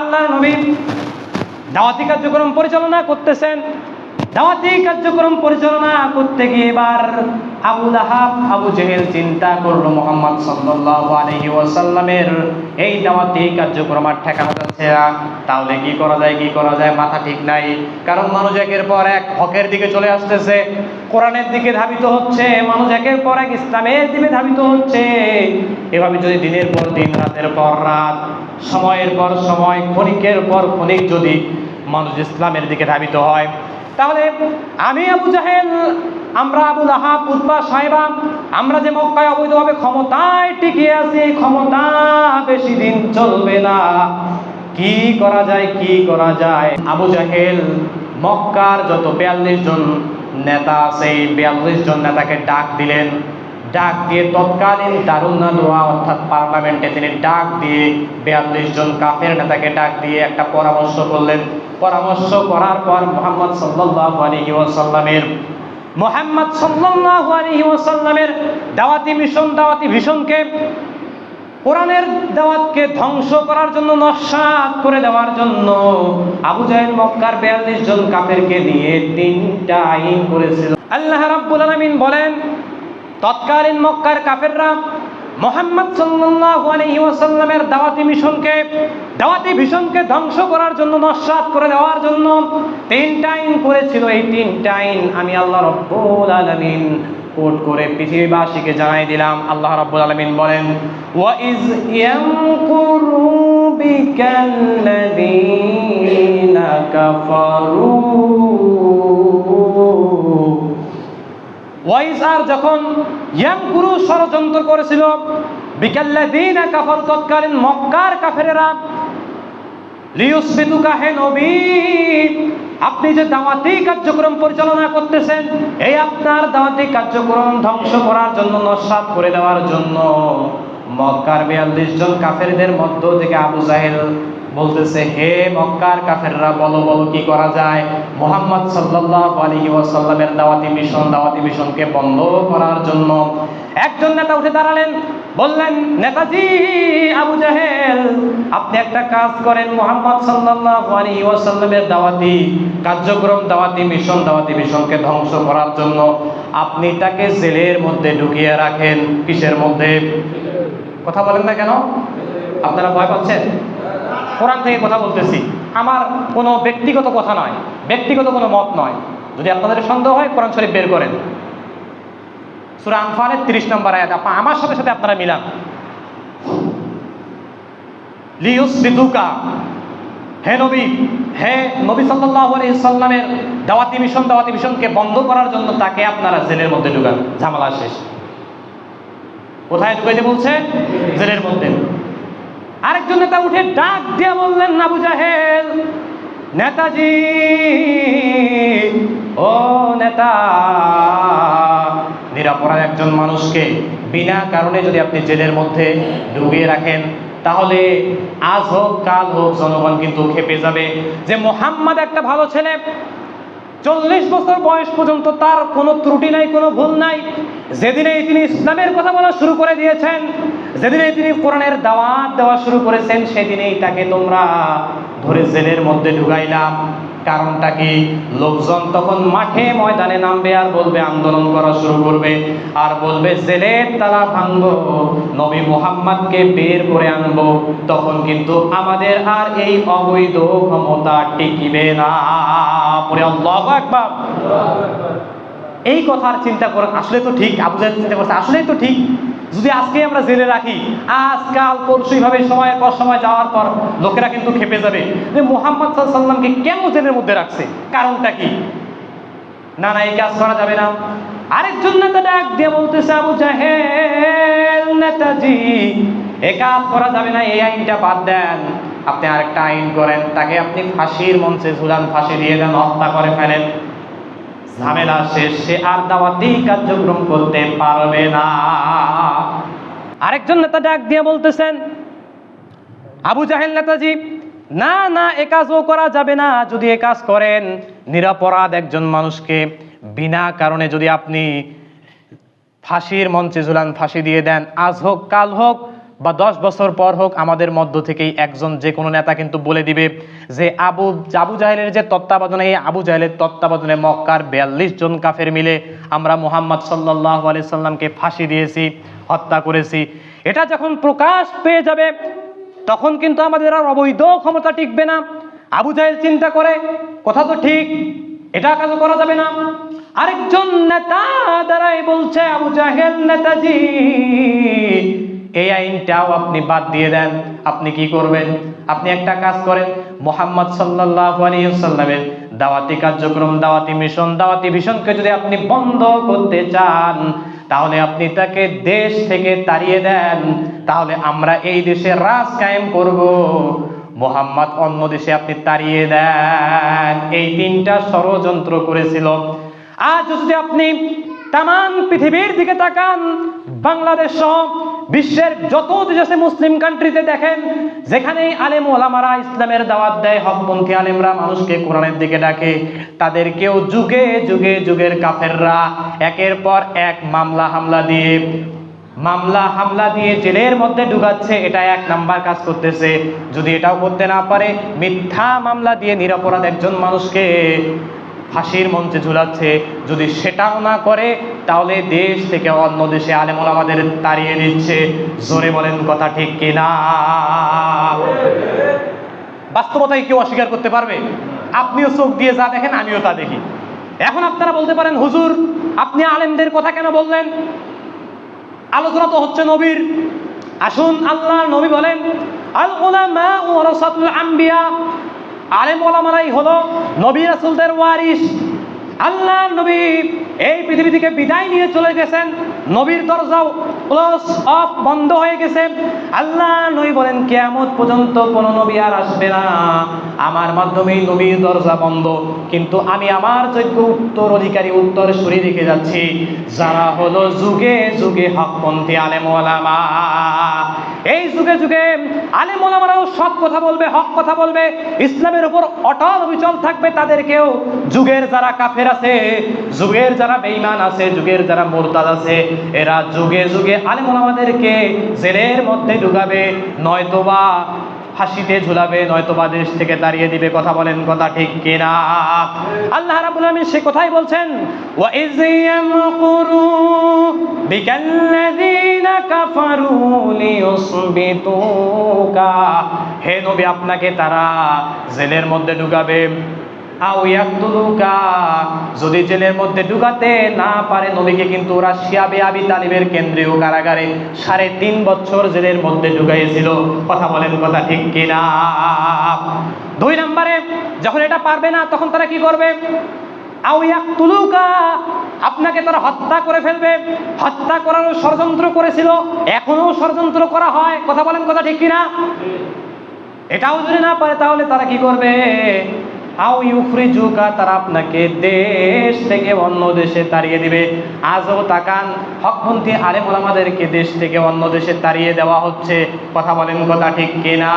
আল্লাহ নবী দাওয়াতি কার্যক্রম পরিচালনা করতেছেন। দাওয়াতি কার্যক্রম পরিচালনা করতে গিয়ে এবার আবু লাহাব, আবু জেহেল চিন্তা করল মোহাম্মদ সাল্লাহ আলহি ওয়াসাল্লামের এই দাওয়াতি কার্যক্রম আর ঠেকানো যাচ্ছে না। তাহলে কি করা যায়, কি করা যায়, মাথা ঠিক নাই। কারণ মানুষ একের পর এক হকের দিকে চলে আসতেছে। কোরআনের দিকে ধাবিত হচ্ছে, মানুষ একের পর এক ইসলামের দিকে ধাবিত হচ্ছে। এভাবে যদি দিনের পর দিন, রাতের পর রাত, সময়ের পর সময়, ক্ষণিকের পর ক্ষণিক যদি মানুষ ইসলামের দিকে ধাবিত হয়, তাহলে আমি আবু জাহেল আমরা আবু লাহাব উদ্বা সাহেবা, আমরা যে মক্কায় অবৈধভাবে ক্ষমতায় টিকে আছি, ক্ষমতা বেশি দিন চলবে না। কি করা যায়, কি করা যায়? আবু জাহেল মক্কার যত বিয়াল্লিশ জন নেতা এই বিয়াল্লিশ জন নেতাকে ডাক দিলেন। ডাক দিয়ে তৎকালীন দারুন্না দোয়া অর্থাৎ পার্লামেন্টে তিনি ডাক দিয়ে বিয়াল্লিশ জন কাফের নেতাকে ডাক দিয়ে একটা পরামর্শ করলেন। পরামর্শ করার পর মোহাম্মদ সাল্লাল্লাহু আলাইহি ওয়াসাল্লামের মোহাম্মদ সাল্লাল্লাহু আলহি ওসাল্লামের দাওয়াতি মিশন, দাওয়াতি ভীষণকে, কোরআনের দাওয়াতকে ধ্বংস করার জন্য, নস্বাত করে দেওয়ার জন্য আবু জাহেল মক্কার বিয়াল্লিশ জন কাপেরকে নিয়ে তিনটা আইন করেছিল। আল্লাহ রাব্বুল আলমিন বলেন, তৎকালীন মক্কার কাফেররা মোহাম্মদ সাল্লাল্লাহু আলাইহি ওয়াসাল্লামের দাওয়াতি মিশনকে দাওয়াতি মিশনকে ধ্বংস করার জন্য, নস্বাত করে দেওয়ার জন্য তিনটা আইন করেছিল। এই তিনটা আইন আমি আল্লাহ রব্বুল আলামিন কোট করে পৃথিবীবাসীকে জানাই দিলাম। আল্লাহ রাব্বুল আলামিন বলেন ওয়া ইজ ইয়ামকুরু বিকাল্লাযীনা কাফারু ওয়াইস আর যখন ইয়ামকুরু ষড়যন্ত্র করেছিল, বিকাল্লাযীনা কাফার তৎকালীন মক্কার কাফেরেরা, লিউসবিতুকা হে নবী, আপনি যে দাওয়াতি কার্যক্রম পরিচালনা করতেছেন, এই আপনার দাওয়াতি কার্যক্রম ধ্বংস করার জন্য, নস্বাত করে দেওয়ার জন্য মক্কার বিয়াল্লিশ জন কাফেরদের মধ্য থেকে আবু জাহেল বলতেছে, হে মক্কার কাফেররা, বলো বলো, কি করা যায়? মোহাম্মদ সাল্লাল্লাহু আলাইহি ওয়াসাল্লামের দাওয়াতি মিশন, দাওয়াতি মিশনকে বন্ধ করার জন্য একজন নেতা উঠে দাঁড়ালেন। বললেন, নেতাজি, আবু জাহেল, আপনি একটা কাজ করেন। মোহাম্মদ সাল্লাল্লাহু আলাইহি ওয়াসাল্লামের দাওয়াতি কার্যক্রম, দাওয়াতি মিশন, দাওয়াতি মিশনকে ধ্বংস করার জন্য আপনি তাকে জেলের মধ্যে ঢুকিয়ে রাখেন। কিসের মধ্যে? কথা বলেন না কেন? আপনারা ভয় পাচ্ছেন? কোরআন থেকে কথা বলতেছি। আমার কোনো ব্যক্তিগত কথা নয়, ব্যক্তিগত কোনো মত নয়। যদি আপনাদের সন্দেহ হয়, কোরআন শরীফ বের করেন। সুরা আনফালের তিরিশ নম্বর আয়াত, আপা, আমার সাথে সাথে আপনারা মিলান। লিউস বিদুকা হে নবী হে নবী আলাইহি সাল্লামের দাওয়াতি মিশন, দাওয়াতি মিশনকে বন্ধ করার জন্য তাকে আপনারা জেলের মধ্যে ঢুকান। ঝামেলা শেষ। কোথায় ঢুকাইতে বলছে? জেলের মধ্যে। আরেকজন নেতা উঠে ডাক দিয়ে বললেন, আবু জাহেল, নেতাজি, ও নেতা, নিরাপরাধ একজন মানুষকে বিনা কারণে যদি আপনি জেলের মধ্যে ডুবিয়ে রাখেন, তাহলে আজ হোক, কাল হোক, জনগণ কিন্তু খেপে যাবে। যে মোহাম্মদ একটা ভালো ছেলে, চল্লিশ বছর বয়স পর্যন্ত তার কোনো ত্রুটি নাই, কোনো ভুল নাই। যেদিনেই তিনি ইসলামের কথা বলা শুরু করে দিয়েছেন যেদিনেই তিনি কোরআনের দাওয়াত দেওয়া শুরু করেছেন, সেদিনেই তাকে তোমরা ধরে জেলের মধ্যে ঢুকাইলাম। কারণটা কি? লোকজন তখন মাঠে ময়দানে নামবে আর বলবে, আন্দোলন করা শুরু করবে। আর বলবে, জেলের তালা ভাঙবো, নবী মোহাম্মদকে বের করে আনব। তখন কিন্তু আমাদের আর এই অবৈধ ক্ষমতা টিকিবে না। এই কথার চিন্তা করে আসলে তো ঠিক, আবু চিন্তা করছে আসলেই তো ঠিক। যদি আজকে আমরা জেলে রাখি, আজকাল পরশু এইভাবে সময়ের পর সময় যাওয়ার পর লোকেরা কিন্তু খেপে যাবে। যে মোহাম্মদ সাল্লামকে কেন জেলের মধ্যে রাখছে? কারণটা কি? না না, এই কাজ করা যাবে না। আরেকজন নেতা ডাক দিয়ে বলতেছে, আবু জাহেল নেতাজি, এ কাজ করা যাবে না, এই আইনটা বাদ দেন। আপনি আরেকটা আইন করেন, তাকে আপনি ফাঁসির মঞ্চে ঝুলান ফাঁসি দিয়ে দেন, হত্যা করে ফেলেন। ঝামেলা শেষ, সে আর দাওয়াতি কার্যক্রম করতে পারবে না। আরেকজন নেতা ডাক দিয়ে বলতেছেন, আবু জাহেল নেতাজি, না না, এ কাজও করা যাবে না। যদি এ কাজ করেন, নিরাপরাধ একজন মানুষকে বিনা কারণে যদি আপনি ফাঁসির মঞ্চে ঝুলান, ফাঁসি দিয়ে দেন, আজ হোক, কাল হোক বা দশ বছর পর হোক আমাদের মধ্য থেকেই একজন যে কোনো নেতা কিন্তু বলে দিবে যে আবু আবু জাহেলের যে তত্ত্বাবধানে, এই আবু জাহেলের তত্ত্বাবধানে মক্কার বিয়াল্লিশ জন কাফের মিলে আমরা মোহাম্মদ সাল্লাহ আলি সাল্লামকে ফাঁসি দিয়েছি, হত্যা করেছি। এটা যখন প্রকাশ পেয়ে যাবে, তখন কিন্তু আমাদের আর অবৈধ ক্ষমতা টিকবে না। আবু জাহেল চিন্তা করে, কথা তো ঠিক, এটা কাজ করা যাবে না? আরেকজন নেতা দ্বারাই বলছে, আবু জাহেল নেতাজি এই আইনটাও আপনি বাদ দিয়ে দেন। আপনি কি করবেন? আপনি একটা কাজ করেন, মোহাম্মদ সাল্লাহ আলিয়াল্লামের দাওয়াতি কার্যক্রম, দাওয়াতি মিশন, দাওয়াতি মিশনকে যদি আপনি বন্ধ করতে চান, তাহলে আপনি তাকে দেশ থেকে তাড়িয়ে দেন। তাহলে আমরা এই দেশে রাজ কায়েম করব। মোহাম্মদ অন্য দেশে আপনি তাড়িয়ে দেন। এই তিনটা ষড়যন্ত্র করেছিল। আজ যদি আপনি তামান পৃথিবীর দিকে তাকান, বাংলাদেশ সহ বিশ্বের যত দেশ মুসলিম কান্ট্রিতে দেখেন, যেখানেই আলেম ওলামারা ইসলামের দাওয়াত দেয় হকপন্থী আলেমরা মানুষকে কোরআনের দিকে ডাকে। তাদেরকেও যুগে যুগে যুগের কাফেররা একের পর এক মামলা হামলা দিয়ে, মামলা হামলা দিয়ে জেলের মধ্যে ঢুকাচ্ছে, এটা এক নাম্বার কাজ করতেছে। যদি এটাও করতে না পারে, মিথ্যা মামলা দিয়ে নিরপরাধ একজন মানুষকে ফাঁসির মঞ্চে ঝুলাচ্ছে। যদি সেটাও না করে, তাহলে দেশ থেকে অন্য দেশে আলেমল আমাদের তাড়িয়ে দিচ্ছে। জোরে বলেন কথা ঠিক কিনা? বাস্তবতায় কেউ অস্বীকার করতে পারবে? আপনিও চোখ দিয়ে যা দেখেন, আমিও তা দেখি। এখন আপনারা বলতে পারেন, হুজুর, আপনি আলেমদের কথা কেন বললেন? আলোচনা তো হচ্ছে নবীর। আসুন আল্লাহ নবী বলেন আল উলামা ওয়ারাসাতুল আম্বিয়া আলেম ওলামারাই হলো নবী রাসুলদের ওয়ারিস আল্লাহ নবী এই পৃথিবী থেকে বিদায় নিয়ে চলে গেছেন। নবীর দরজা ক্লোজ অফ বন্ধ হয়ে গেছে। আল্লাহ নবী বলেন, কেয়ামত পর্যন্ত কোন নবী আর আসবে না। আমার মাধ্যমেই নবীর দরজা বন্ধ। কিন্তু আমি আমার যোগ্য উত্তর অধিকারী উত্তর সরি রেখে যাচ্ছি। যারা হলো যুগে যুগে হকপন্থী আলেম এই যুগে যুগে আলেম ওলামারাও সৎ কথা বলবে, হক কথা বলবে। ইসলামের উপর অটল অবিচল থাকবে তাদেরকেও। যুগের যারা কাফের আছে, যুগের যারা বেইমান আছে, যুগের যারা মোরতাদ আছে এরা যুগে যুগে আলেম ওলামাদেরকে জেলের মধ্যে ঢুকাবে, নয়তোবা ফাঁসিতে ঝুলাবে, নয়তোবা দেশ থেকে তাড়িয়ে দিবে। কথা বলেন কথা ঠিক কিনা? আল্লাহ রাব্বুল আলামিন সে কথাই বলছেন হে নবী, আপনাকে তারা জেলের মধ্যে ঢুকাবে। আও যদি জেলের মধ্যে ঢুকাতে না পারে, নবীকে কিন্তু ওরা শিয়াবে আবি তালিবের কেন্দ্রীয় কারাগারে সাড়ে তিন বছর জেলের মধ্যে ঢুকাইয়েছিল। কথা বলেন কথা ঠিক কিনা? দুই নম্বরে, যখন এটা পারবে না, তখন তারা কি করবে? আপনাকে তারা হত্যা করে ফেলবে। হত্যা করারও ষড়যন্ত্র করেছিল এখনও ষড়যন্ত্র করা হয়। কথা বলেন কথা ঠিক কিনা? এটাও যদি না পারে, তাহলে তারা কি করবে? আও ইউফরিজুকা তারা আপনাকে দেশ থেকে অন্য দেশে তাড়িয়ে দিবে। আজও তাকান, হকপন্থী আলেম ওলামাদেরকে দেশ থেকে অন্য দেশে তাড়িয়ে দেওয়া হচ্ছে। কথা বলেন কথা ঠিক কিনা?